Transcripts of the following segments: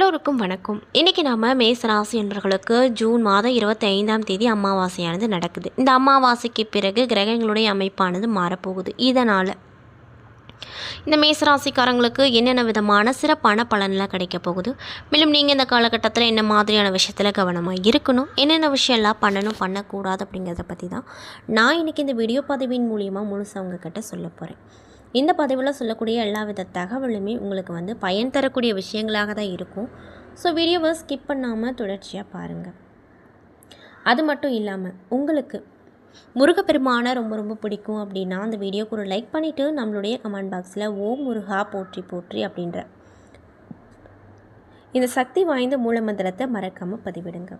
எல்லோருக்கும் வணக்கம். இன்றைக்கி நம்ம மேசராசி என்பவர்களுக்கு ஜூன் மாதம் இருபத்தி ஐந்தாம் தேதி அமாவாசையானது நடக்குது. இந்த அமாவாசைக்கு பிறகு கிரகங்களுடைய அமைப்பானது மாறப்போகுது. இதனால் இந்த மேசராசிக்காரங்களுக்கு என்னென்ன விதமான சிறப்பான பலன்லாம் கிடைக்க போகுது? மேலும் நீங்கள் இந்த காலகட்டத்தில் என்ன மாதிரியான விஷயத்தில் கவனமாக இருக்கணும்? என்னென்ன விஷயம்லாம் பண்ணணும் பண்ணக்கூடாது அப்படிங்கிறத பற்றி தான் நான் இன்றைக்கி இந்த வீடியோ பதிவின் மூலியமாக முழுசாக உங்ககிட்ட சொல்ல போகிறேன் இந்த பதிவில் சொல்லக்கூடிய எல்லா வித தகவலுமே உங்களுக்கு வந்து பயன் தரக்கூடிய விஷயங்களாக தான் இருக்கும். ஸோ வீடியோவை ஸ்கிப் பண்ணாமல் தொடர்ச்சியாக பாருங்கள் அது மட்டும் இல்லாமல் உங்களுக்கு முருகப்பெருமானை ரொம்ப ரொம்ப பிடிக்கும் அப்படின்னா அந்த வீடியோக்கு ஒரு லைக் பண்ணிவிட்டு நம்மளுடைய கமெண்ட் பாக்ஸில் ஓ முருகா போற்றி போற்றி அப்படின்ற இந்த சக்தி வாய்ந்த மூலமந்திரத்தை மறக்காமல் பதிவிடுங்க.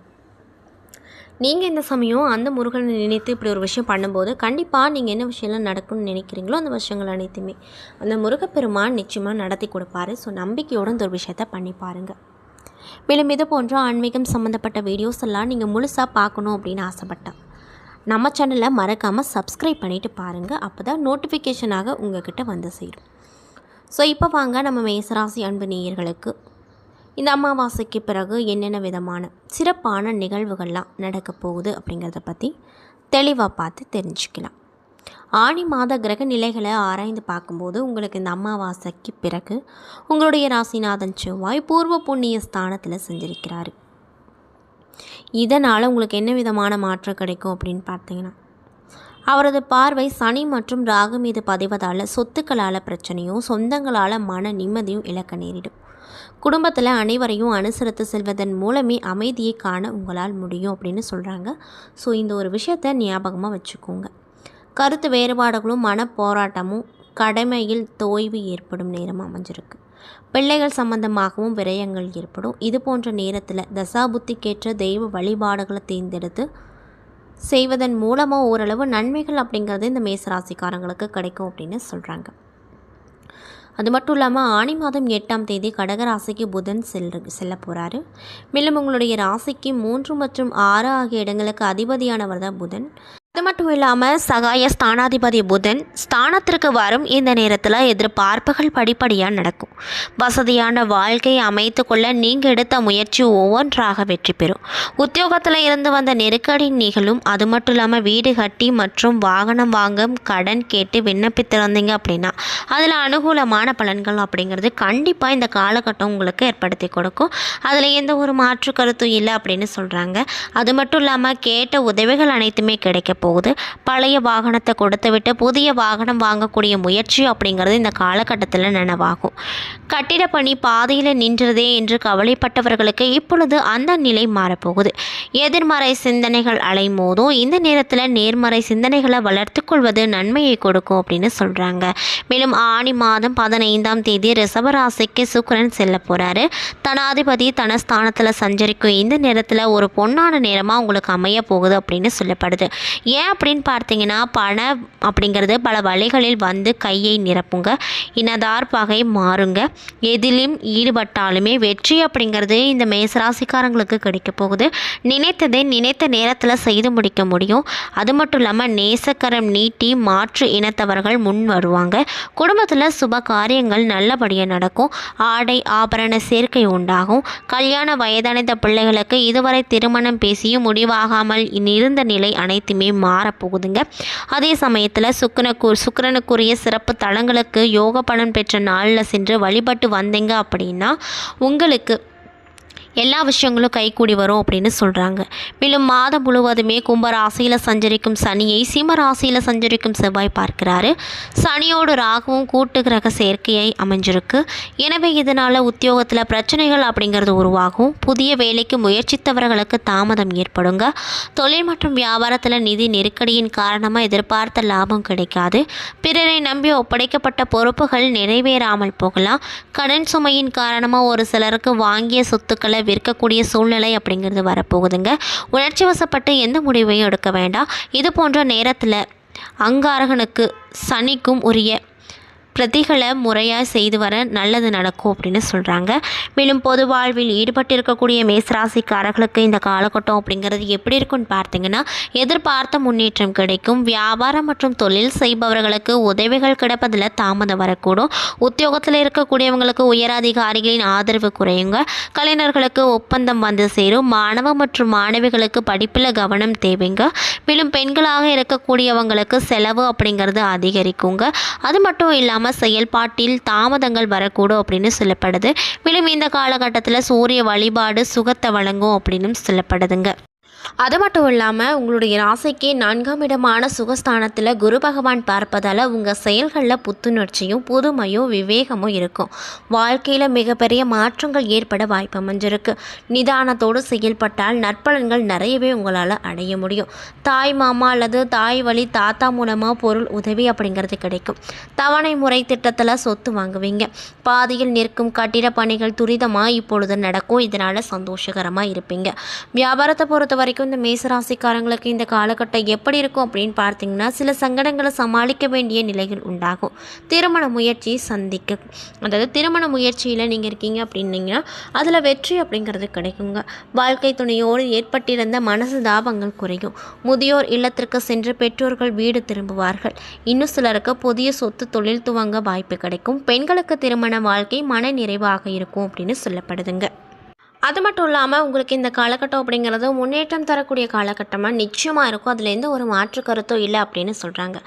நீங்கள் இந்த சமயம் அந்த முருகனை நினைத்து இப்படி ஒரு விஷயம் பண்ணும்போது கண்டிப்பாக நீங்கள் என்ன விஷயம்லாம் நடக்கும்னு நினைக்கிறீங்களோ அந்த விஷயங்கள் அனைத்துமே அந்த முருகப்பெருமான் நிச்சயமாக நடத்தி கொடுப்பாரு. ஸோ நம்பிக்கையோடு இந்த ஒரு விஷயத்த பண்ணி பாருங்கள் மேலும் இது போன்ற ஆன்மீகம் சம்மந்தப்பட்ட வீடியோஸ் எல்லாம் நீங்கள் முழுசாக பார்க்கணும் அப்படின்னு ஆசைப்பட்டேன். நம்ம சேனலை மறக்காமல் சப்ஸ்கிரைப் பண்ணிவிட்டு பாருங்கள் அப்போ தான் நோட்டிஃபிகேஷனாக கிட்டே வந்து சேரும். ஸோ இப்போ வாங்க நம்ம மேசராசி அன்பு நேயர்களுக்கு. இந்த அமாவாசைக்கு பிறகு என்னென்ன விதமான சிறப்பான நிகழ்வுகள்லாம் நடக்க போகுது அப்படிங்கிறத பற்றி தெளிவாக பார்த்து தெரிஞ்சுக்கலாம். ஆணி மாத கிரக நிலைகளை ஆராய்ந்து பார்க்கும்போது உங்களுக்கு இந்த அமாவாசைக்கு பிறகு உங்களுடைய ராசிநாதன் செவ்வாய் பூர்வ புண்ணிய ஸ்தானத்தில் செஞ்சிருக்கிறார் இதனால் உங்களுக்கு என்ன விதமான மாற்றம் கிடைக்கும் அப்படின்னு பார்த்தீங்கன்னா அவரது பார்வை சனி மற்றும் ராகு மீது பதிவதால் சொத்துக்களால் பிரச்சனையும் சொந்தங்களால் மன நிம்மதியும் இழக்க நேரிடும். குடும்பத்தில் அனைவரையும் அனுசரித்து செல்வதன் மூலமே அமைதியை காண உங்களால் முடியும் அப்படின்னு சொல்கிறாங்க ஸோ இந்த ஒரு விஷயத்தை ஞாபகமாக வச்சுக்கோங்க. கருத்து வேறுபாடுகளும் மன போராட்டமும் கடமையில் தோய்வு ஏற்படும் நேரம் அமைஞ்சிருக்கு. பிள்ளைகள் சம்பந்தமாகவும் விரயங்கள் ஏற்படும். இது போன்ற நேரத்தில் தசாபுத்திக்கேற்ற தெய்வ வழிபாடுகளை தேர்ந்தெடுத்து செய்வதன் மூலமாக ஓரளவு நன்மைகள் அப்படிங்கிறது இந்த மேசராசிக்காரங்களுக்கு கிடைக்கும் அப்படின்னு சொல்கிறாங்க அது மட்டும் இல்லாமல் ஆணி மாதம் எட்டாம் தேதி கடகராசிக்கு புதன் செல் செல்ல போகிறாரு மேலும் உங்களுடைய ராசிக்கு மூன்று மற்றும் ஆறு ஆகிய இடங்களுக்கு அதிபதியானவர் தான் புதன். அது மட்டும் இல்லாமல் சகாய ஸ்தானாதிபதி புதன் ஸ்தானத்திற்கு வரும் இந்த நேரத்தில் எதிர்பார்ப்புகள் படிப்படியாக நடக்கும். வசதியான வாழ்க்கையை அமைத்து கொள்ள நீங்கள் எடுத்த முயற்சி ஒவ்வொன்றாக வெற்றி பெறும். உத்தியோகத்தில் இருந்து வந்த நெருக்கடி நிகழும். அது மட்டும் இல்லாமல் வீடு கட்டி மற்றும் வாகனம் வாங்க கடன் கேட்டு விண்ணப்பித்திருந்தீங்க அப்படின்னா அதில் அனுகூலமான பலன்கள் அப்படிங்கிறது கண்டிப்பாக இந்த காலகட்டம் உங்களுக்கு ஏற்படுத்தி கொடுக்கும். அதில் எந்த ஒரு மாற்று கருத்தும் இல்லை அப்படின்னு சொல்கிறாங்க அது மட்டும் இல்லாமல் கேட்ட உதவிகள் அனைத்துமே கிடைக்க போகுது. பழைய வாகனத்தை கொடுத்து விட்டு புதிய வாகனம் வாங்கக்கூடிய முயற்சி அப்படிங்கிறது இந்த காலகட்டத்தில் நினைவாகும். கட்டிட பணி பாதையில் நின்றதே என்று கவலைப்பட்டவர்களுக்கு இப்பொழுது அந்த நிலை மாறப்போகுது. எதிர்மறை சிந்தனைகள் அலைமோதும். இந்த நேரத்தில் நேர்மறை சிந்தனைகளை வளர்த்து கொள்வது நன்மையை கொடுக்கும் அப்படின்னு சொல்கிறாங்க மேலும் ஆணி மாதம் பதினைந்தாம் தேதி ரிசவராசிக்கு சுக்கரன் செல்ல போகிறாரு தனாதிபதி தனஸ்தானத்தில் சஞ்சரிக்கும் இந்த நேரத்தில் ஒரு பொன்னான நேரமாக உங்களுக்கு அமைய போகுது அப்படின்னு சொல்லப்படுது. ஏன் அப்படின்னு பார்த்தீங்கன்னா பணம் அப்படிங்கிறது பல வழிகளில் வந்து கையை நிரப்புங்க. இனதார் பகை மாறுங்க. எதிலும் ஈடுபட்டாலுமே வெற்றி அப்படிங்கிறது இந்த மேசராசிக்காரங்களுக்கு கிடைக்க போகுது. நினைத்ததை நினைத்த நேரத்தில் செய்து முடிக்க முடியும். அது மட்டும் இல்லாமல் நேசக்கரம் நீட்டி மாற்று இனத்தவர்கள் முன் வருவாங்க. குடும்பத்தில் சுப காரியங்கள் நல்லபடியாக நடக்கும். ஆடை ஆபரண சேர்க்கை உண்டாகும். கல்யாண வயதடைந்த பிள்ளைகளுக்கு இதுவரை திருமணம் பேசியும் முடிவாகாமல் இருந்த நிலை அனைத்துமே மா மாறப்போகுதுங்க. அதே சமயத்தில் சுக்கரனுக்கு சுக்கரனுக்குரிய சிறப்பு தலங்களுக்கு யோக பலன் பெற்ற நாளில் சென்று வழிபட்டு வந்தீங்க அப்படின்னா உங்களுக்கு எல்லா விஷயங்களும் கைகூடி வரும் அப்படின்னு சொல்கிறாங்க மேலும் மாதம் முழுவதுமே கும்பராசியில் சஞ்சரிக்கும் சனியை சிம்ம ராசியில் சஞ்சரிக்கும் செவ்வாய் பார்க்கிறாரு. சனியோடு ராகுவும் கூட்டு கிரக சேர்க்கையை அமைஞ்சிருக்கு. எனவே இதனால் உத்தியோகத்தில் பிரச்சனைகள் அப்படிங்கிறது உருவாகும். புதிய வேலைக்கு முயற்சித்தவர்களுக்கு தாமதம் ஏற்படுங்க. தொழில் மற்றும் வியாபாரத்தில் நிதி நெருக்கடியின் காரணமாக எதிர்பார்த்த லாபம் கிடைக்காது. பிறரை நம்பி ஒப்படைக்கப்பட்ட பொறுப்புகள் நிறைவேறாமல் போகலாம். கடன் சுமையின் காரணமாக ஒரு சிலருக்கு வாங்கிய சொத்துக்களை விற்கக்கூடிய சூழ்நிலை அப்படிங்கிறது வரப்போகுதுங்க. உணர்ச்சி வசப்பட்டு எந்த முடிவையும் எடுக்க வேண்டாம். இது போன்ற நேரத்தில் அங்காரகனுக்கு சனிக்கும் உரிய பிரதிகளை முறையாக செய்து வர நல்லது நடக்கும் அப்படின்னு சொல்கிறாங்க மேலும் பொது வாழ்வில் ஈடுபட்டு இருக்கக்கூடிய மேசராசிக்காரர்களுக்கு இந்த காலகட்டம் அப்படிங்கிறது எப்படி இருக்கும்னு பார்த்தீங்கன்னா எதிர்பார்த்த முன்னேற்றம் கிடைக்கும். வியாபாரம் மற்றும் தொழில் செய்பவர்களுக்கு உதவிகள் கிடைப்பதில் தாமதம் வரக்கூடும். உத்தியோகத்தில் இருக்கக்கூடியவங்களுக்கு உயரதிகாரிகளின் ஆதரவு குறையுங்க. கலைஞர்களுக்கு ஒப்பந்தம் வந்து சேரும். மாணவ மற்றும் மாணவிகளுக்கு படிப்பில் கவனம் தேவைங்க. மேலும் பெண்களாக இருக்கக்கூடியவங்களுக்கு செலவு அப்படிங்கிறது அதிகரிக்குங்க. அது மட்டும் இல்லாமல் செயல்பாட்டில் தாமதங்கள் வரக்கூடும் அப்படின்னு சொல்லப்படுது. மேலும் இந்த காலகட்டத்தில் சூரிய வழிபாடு சுகத்தை வழங்கும் அப்படின்னு சொல்லப்படுதுங்க. அது மட்டும் இல்லாமல் உங்களுடைய ராசிக்கு நான்காம் இடமான சுகஸ்தானத்தில் குரு பகவான் பார்ப்பதால் உங்கள் செயல்களில் புத்துணர்ச்சியும் புதுமையும் விவேகமும் இருக்கும். வாழ்க்கையில் மிகப்பெரிய மாற்றங்கள் ஏற்பட வாய்ப்பு அமைஞ்சிருக்கு. நிதானத்தோடு செயல்பட்டால் நற்பலன்கள் நிறையவே உங்களால் அடைய முடியும். தாய் மாமா அல்லது தாய் வழி தாத்தா மூலமாக பொருள் உதவி அப்படிங்கிறது கிடைக்கும். தவணை முறை திட்டத்தில் சொத்து வாங்குவீங்க. பாதியில் நிற்கும் கட்டிட பணிகள் துரிதமாக இப்பொழுது நடக்கும். இதனால் சந்தோஷகரமாக இருப்பீங்க. வியாபாரத்தை பொறுத்தவரை வரைக்கும் இந்த மேசராசிக்காரங்களுக்கு இந்த காலகட்டம் எப்படி இருக்கும் அப்படின்னு பார்த்தீங்கன்னா சில சங்கடங்களை சமாளிக்க வேண்டிய நிலைகள் உண்டாகும். திருமண முயற்சி சந்திக்க அதாவது திருமண முயற்சியில் நீங்கள் இருக்கீங்க அப்படின்னீங்கன்னா அதில் வெற்றி அப்படிங்கிறது கிடைக்குங்க. வாழ்க்கை துணையோடு ஏற்பட்டிருந்த மனசு தாபங்கள் குறையும். முதியோர் இல்லத்திற்கு சென்று பெற்றோர்கள் வீடு திரும்புவார்கள். இன்னும் சிலருக்கு புதிய சொத்து தொழில் துவங்க வாய்ப்பு கிடைக்கும். பெண்களுக்கு திருமண வாழ்க்கை மன நிறைவாக இருக்கும் அப்படின்னு சொல்லப்படுதுங்க. அது மட்டும் இல்லாமல் உங்களுக்கு இந்த காலகட்டம் அப்படிங்கிறது முன்னேற்றம் தரக்கூடிய காலகட்டமாக நிச்சயமாக இருக்கும். அதுலேருந்து ஒரு மாற்று கருத்தும் இல்லை அப்படின்னு சொல்கிறாங்க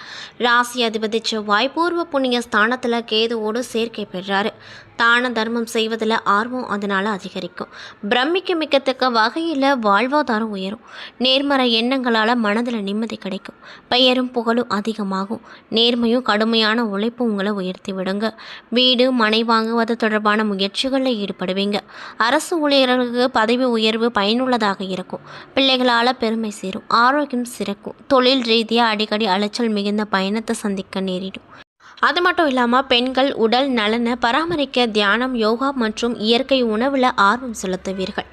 ராசி அதிபதி செவ்வாய் பூர்வ புண்ணிய ஸ்தானத்தில் கேதுவோடு சேர்க்கை பெறாரு. தான தர்மம் செய்வதில் ஆர்வம் அதனால் அதிகரிக்கும். பிரமிக்க மிக்கத்தக்க வகையில் வாழ்வாதாரம் உயரும். நேர்மறை எண்ணங்களால் மனதில் நிம்மதி கிடைக்கும். பெயரும் புகழும் அதிகமாகும். நேர்மையும் கடுமையான உழைப்பும் உங்களை உயர்த்தி விடுங்க வீடு மனை வாங்குவது தொடர்பான முயற்சிகளில் ஈடுபடுவீங்க. அரசு ஊழியர்களுக்கு பதவி உயர்வு பயனுள்ளதாக இருக்கும். பிள்ளைகளால் பெருமை சேரும். ஆரோக்கியம் சிறக்கும். தொழில் ரீதியாக அடிக்கடி அலைச்சல் மிகுந்த பயணத்தை சந்திக்க நேரிடும். அது மட்டும் இல்லாமல் பெண்கள் உடல் நலனை பராமரிக்க தியானம் யோகா மற்றும் இயற்கை உணவில் ஆர்வம் செலுத்துவீர்கள்.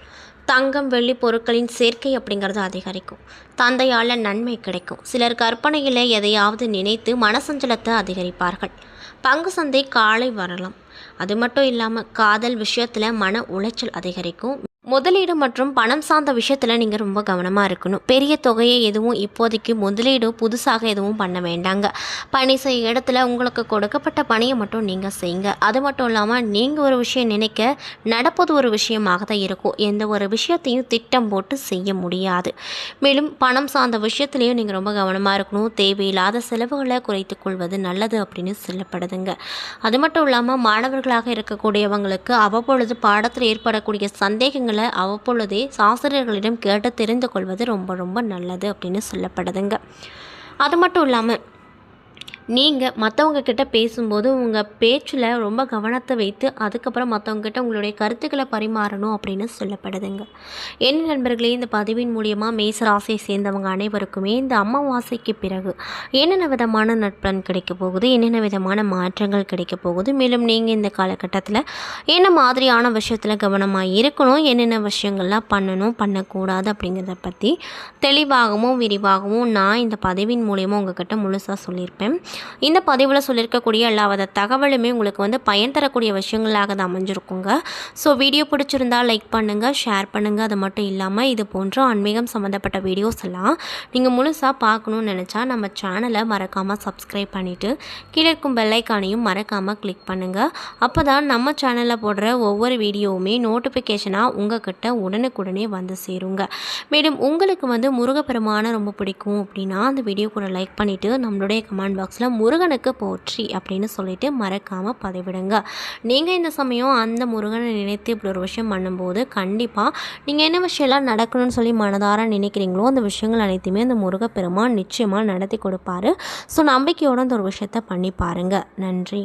தங்கம் வெள்ளி பொருட்களின் சேர்க்கை அப்படிங்கிறது அதிகரிக்கும். தந்தையால் நன்மை கிடைக்கும். சிலர் கற்பனையில் எதையாவது நினைத்து மனசஞ்சலத்தை அதிகரிப்பார்கள். பங்கு சந்தை காலை வரலாம். அது மட்டும் இல்லாமல் காதல் விஷயத்தில் மன உளைச்சல் அதிகரிக்கும். முதலீடு மற்றும் பணம் சார்ந்த விஷயத்தில் நீங்கள் ரொம்ப கவனமாக இருக்கணும். பெரிய தொகையை எதுவும் இப்போதைக்கு முதலீடு புதுசாக எதுவும் பண்ண வேண்டாங்க. பணி செய்ய இடத்துல உங்களுக்கு கொடுக்கப்பட்ட பணியை மட்டும் நீங்கள் செய்யுங்க. அது மட்டும் இல்லாமல் நீங்கள் ஒரு விஷயம் நினைக்க நடப்பது ஒரு விஷயமாக தான் இருக்கும். எந்த ஒரு விஷயத்தையும் திட்டம் போட்டு செய்ய முடியாது. மேலும் பணம் சார்ந்த விஷயத்துலையும் நீங்கள் ரொம்ப கவனமாக இருக்கணும். தேவையில்லாத செலவுகளை குறைத்து கொள்வது நல்லது அப்படின்னு சொல்லப்படுதுங்க. அது மட்டும் இல்லாமல் மாணவர்களாக இருக்கக்கூடியவங்களுக்கு அவ்வப்பொழுது பாடத்தில் ஏற்படக்கூடிய சந்தேகங்கள் அவ்வப்பொழுதே சாஸ்திரியர்களிடம் கேட்டு தெரிந்து கொள்வது ரொம்ப ரொம்ப நல்லது அப்படின்னு சொல்லப்படுதுங்க. அது மட்டும் இல்லாமல் நீங்கள் மற்றவங்க கிட்ட பேசும்போது உங்கள் பேச்சில் ரொம்ப கவனத்தை வைத்து அதுக்கப்புறம் மற்றவங்க கிட்ட உங்களுடைய கருத்துக்களை பரிமாறணும் அப்படின்னு சொல்லப்படுதுங்க. என்ன நண்பர்களே இந்த பதிவின் மூலியமாக மேசராசியை சேர்ந்தவங்க அனைவருக்குமே இந்த அமாவாசைக்கு பிறகு என்னென்ன விதமான நட்பன் கிடைக்க போகுது என்னென்ன விதமான மாற்றங்கள் கிடைக்க போகுது மேலும் நீங்கள் இந்த காலகட்டத்தில் என்ன மாதிரியான விஷயத்தில் கவனமாக இருக்கணும் என்னென்ன விஷயங்கள்லாம் பண்ணணும் பண்ணக்கூடாது அப்படிங்கிறத பற்றி தெளிவாகவும் விரிவாகவும் நான் இந்த பதிவின் மூலியமாக உங்ககிட்ட முழுசாக சொல்லியிருப்பேன். இந்த பதிவில் சொல்லியிருக்கக்கூடிய எல்லாவித தகவலுமே உங்களுக்கு வந்து பயன் தரக்கூடிய விஷயங்களாக தான் அமைஞ்சிருக்குங்க. ஸோ வீடியோ பிடிச்சிருந்தா லைக் பண்ணுங்கள் ஷேர் பண்ணுங்கள் அது மட்டும் இல்லாமல் இது போன்ற ஆன்மீகம் சம்மந்தப்பட்ட வீடியோஸ் எல்லாம் நீங்கள் முழுசாக பார்க்கணுன்னு நினச்சா நம்ம சேனலை மறக்காமல் சப்ஸ்கிரைப் பண்ணிவிட்டு கீழே இருக்கும் பெல்லைக்கானையும் மறக்காமல் கிளிக் பண்ணுங்கள் அப்போ தான் நம்ம சேனலில் போடுற ஒவ்வொரு வீடியோவுமே நோட்டிஃபிகேஷனாக உங்ககிட்ட உடனுக்குடனே வந்து சேருங்க. மேலும் உங்களுக்கு வந்து முருகப்பெருமானை ரொம்ப பிடிக்கும் அப்படின்னா அந்த வீடியோ கூட லைக் பண்ணிவிட்டு நம்மளுடைய கமெண்ட் பாக்ஸில் முருகனுக்கு போற்றி அப்படின்னு சொல்லிட்டு மறக்காமல் பதிவிடுங்க. நீங்கள் இந்த சமயம் அந்த முருகனை நினைத்து இப்படி ஒரு விஷயம் பண்ணும்போது கண்டிப்பாக நீங்கள் என்ன விஷயம்லாம் நடக்கணும்னு சொல்லி மனதார நினைக்கிறீங்களோ அந்த விஷயங்கள் அனைத்துமே அந்த முருகப்பெருமான் நிச்சயமாக நடத்தி கொடுப்பாரு. ஸோ நம்பிக்கையோட அந்த ஒரு விஷயத்த பண்ணி பாருங்கள் நன்றி.